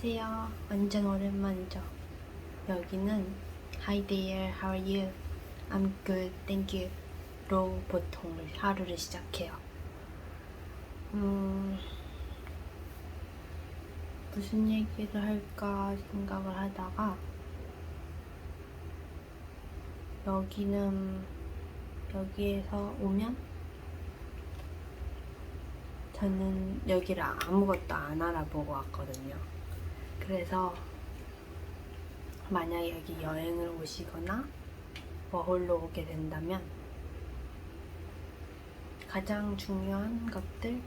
안녕하세요. 완전 오랜만이죠. 여기는 Hi there, how are you? I'm good, thank you. 로 보통 하루를 시작해요. 음, 무슨 얘기를 할까 생각을 하다가 여기는 여기에서 오면 저는 여기를 아무것도 안 알아보고 왔거든요. 그래서 만약에 여기 여행을 오시거나 워홀로 오게 된다면 가장 중요한 것들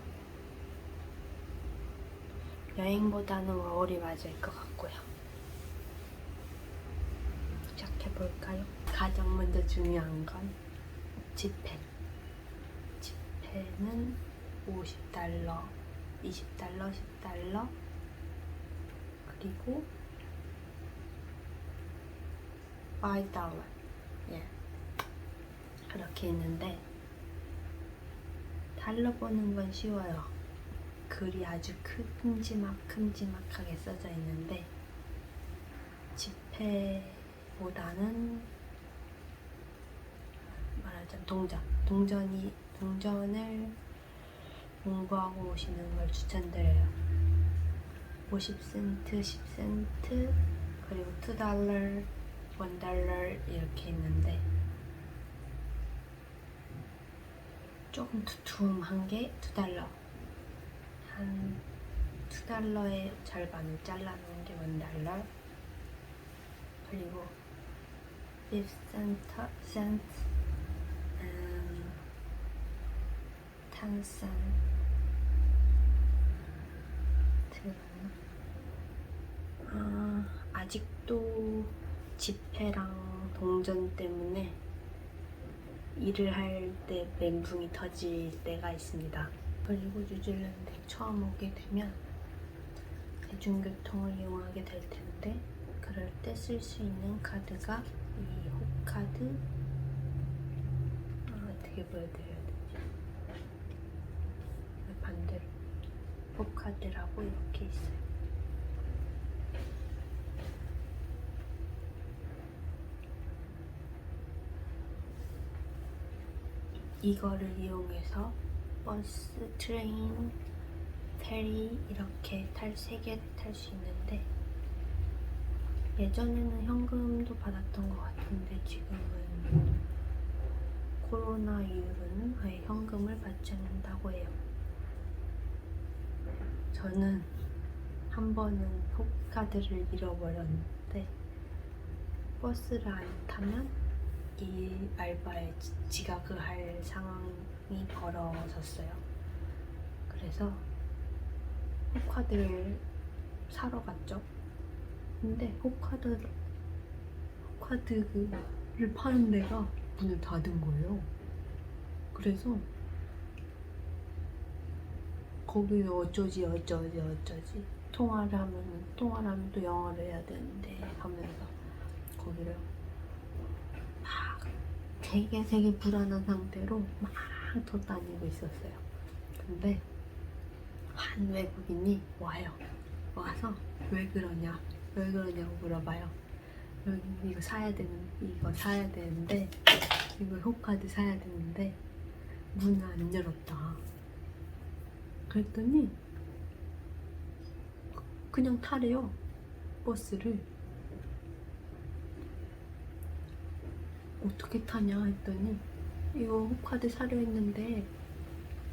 여행보다는 워홀이 맞을 것 같고요. 시작해볼까요? 가장 먼저 중요한 건 지폐. 지폐는 50달러, 20달러, 10달러, 그리고 5달러. 예. 그렇게 있는데, 달러 보는 건 쉬워요. 글이 아주 큼지막, 큼지막하게 써져 있는데, 지폐보다는 말하자면 동전. 동전이, 동전을 공부하고 오시는 걸 추천드려요. 50센트, 10센트, 그리고 2달러, 1달러 이렇게 있는데 조금 두툼한 게 2달러. 한 2달러의 절반을 잘라놓은 게 1달러. 그리고 5 센트, 센트, 음, 10 센트. 아, 아직도 지폐랑 동전 때문에 일을 할 때 멘붕이 터질 때가 있습니다. 그리고 뉴질랜드에 처음 오게 되면 대중교통을 이용하게 될 텐데 그럴 때 쓸 수 있는 카드가 이 호카드 아, 어떻게 보여드려야 되지? 반대로 호카드라고 이렇게 있어요. 이거를 이용해서 버스, 트레인, 페리 이렇게 탈 세 개를 탈수 있는데 예전에는 현금도 받았던 것 같은데 지금은 코로나 이후로는 아예 현금을 받지 않는다고 해요. 저는 한 번은 포카드를 잃어버렸는데 버스를 안 타면 이 알바에 지- 지각을 할 상황이 벌어졌어요. 그래서 포카드를 사러 갔죠. 근데 포카드 포카드를 파는 데가 문을 닫은 거예요. 그래서 거기서 어쩌지 어쩌지 어쩌지 통화를 하면은 통화를 하면 또 영어를 해야 되는데 하면서 거기를 막 되게 되게 불안한 상태로 막 돌아다니고 있었어요. 근데 한 외국인이 와요. 와서 왜 그러냐, 왜 그러냐고 물어봐요. 이거 사야 되는, 이거 사야 되는데, 이거 효카드 사야 되는데 문을 안 열었다. 그랬더니 그냥 타래요 버스를. 어떻게 타냐 했더니 이거 호카드 사려 했는데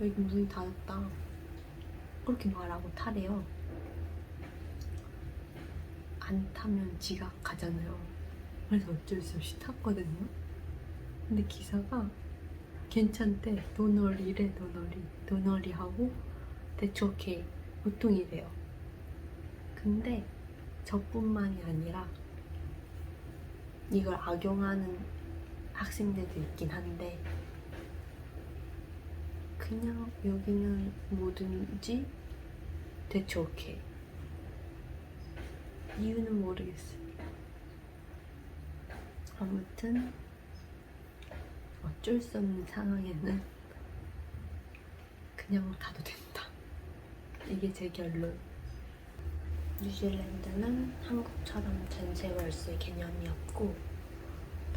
여기 문이 닫았다. 그렇게 말하고 타래요. 안 타면 지각 가잖아요. 그래서 어쩔 수 없이 탔거든요. 근데 기사가 괜찮대. 도널이래 도널이 도널이 하고 대충 오케이 보통 이래요. 근데 저뿐만이 아니라 이걸 악용하는 학생들도 있긴 한데 그냥 여기는 뭐든지 대충 오케이. 이유는 모르겠어요 아무튼 어쩔 수 없는 상황에는 그냥 타도 된다. 이게 제 결론. 뉴질랜드는 한국처럼 전세 월세 개념이 없고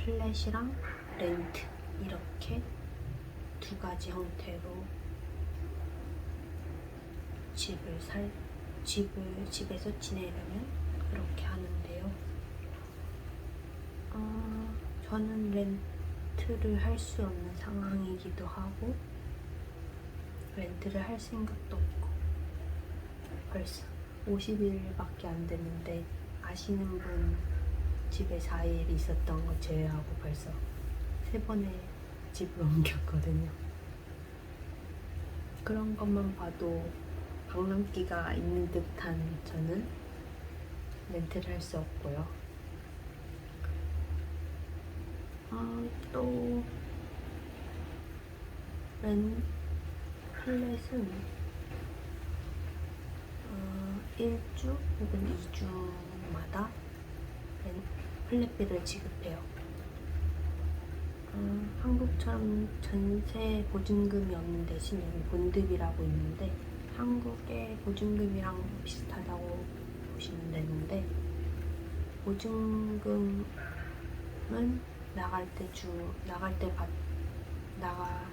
플랫이랑 렌트 이렇게 두 가지 형태로 집을 살 집을 집에서 지내려면 그렇게 하는데요. 어, 저는 렌트를 할 수 없는 상황이기도 하고 렌트를 할 생각도 없고 벌써 50일밖에 안 됐는데 아시는 분 집에 4일 있었던 거 제외하고 벌써 세 번의 집을 옮겼거든요. 그런 것만 봐도 방랑기가 있는 듯한 저는 렌트를 할 수 없고요. 아, 또 렌, 플랫은 어, 1주 혹은 2주마다 플랫비를 지급해요. 어, 한국처럼 전세 보증금이 없는 대신 여기 본드비라고 있는데 한국의 보증금이랑 비슷하다고 보시면 되는데 보증금은 나갈 때 주 나갈 때 받 나가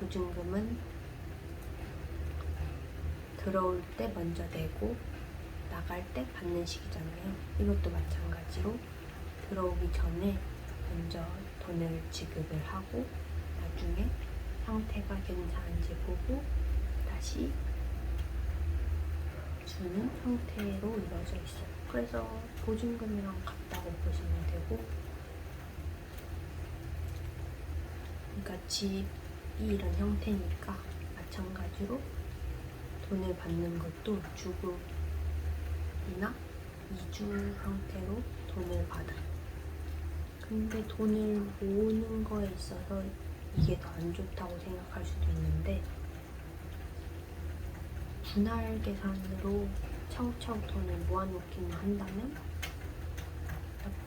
보증금은 들어올 때 먼저 내고 나갈 때 받는 식이잖아요. 이것도 마찬가지로 들어오기 전에 먼저 돈을 지급을 하고 나중에 상태가 괜찮은지 보고 다시 주는 형태로 이루어져 있어요. 그래서 보증금이랑 같다고 보시면 되고 그러니까 집이 이런 형태니까 마찬가지로 돈을 받는 것도 주급 이나 이주 형태로 돈을 받아요. 근데 돈을 모으는 거에 있어서 이게 더 안 좋다고 생각할 수도 있는데 분할 계산으로 차곡차곡 돈을 모아놓기만 한다면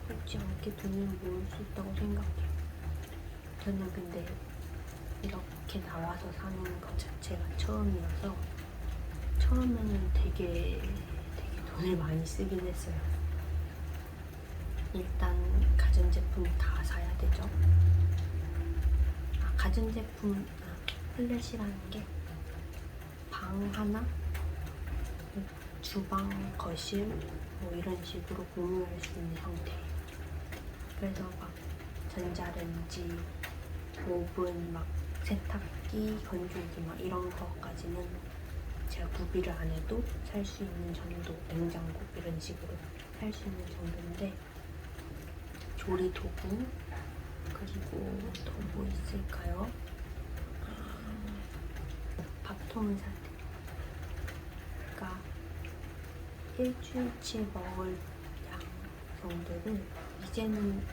나쁘지 않게 돈을 모을 수 있다고 생각해요. 저는 근데 이렇게 나와서 사는 것 자체가 처음이어서 처음에는 되게 돈을 많이 쓰긴 했어요. 일단 가전제품 다 사야 되죠. 아, 가전제품 아, 플랫이라는 게 방 하나, 주방, 거실 뭐 이런 식으로 공유할 수 있는 형태. 그래서 막 전자레인지, 오븐, 막 세탁기, 건조기 막 이런 거까지는 제가 구비를 안 해도 살 수 있는 정도, 냉장고 이런 식으로 살 수 있는 정도인데 조리 도구 그리고 또 뭐 있을까요? 아, 밥통을 살 때. 그러니까 일주일치 먹을 양 정도를 이제는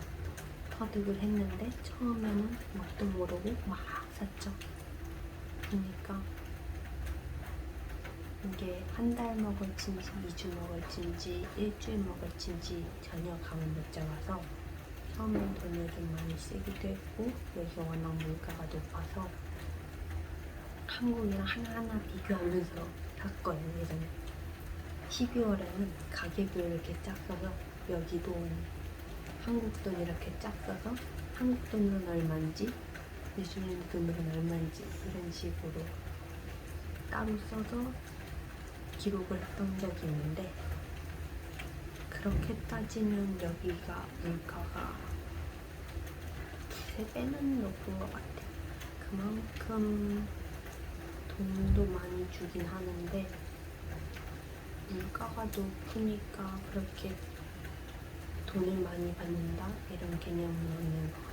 터득을 했는데 처음에는 뭣도 모르고 막 샀죠. 그러니까 이게 한 달 먹을진지, 2주 먹을진지, 일주일 먹을진지 전혀 감을 못 잡아서 처음엔 돈을 좀 많이 쓰기도 했고 여기가 워낙 물가가 높아서 한국이랑 하나하나 비교하면서 샀거든요. 예전에 12월에는 가격을 이렇게 짝 써서 여기 돈 한국 돈 이렇게 짝 써서 한국 돈은 얼마인지 뉴질랜드 돈은 얼마인지 이런 식으로 따로 써서 기록을 했던 적이 있는데 그렇게 따지면 여기가 물가가 두세 배는 높은 것 같아요. 그만큼 돈도 많이 주긴 하는데 물가가 높으니까 그렇게 돈을 많이 받는다 이런 개념은 없는 것 같아요.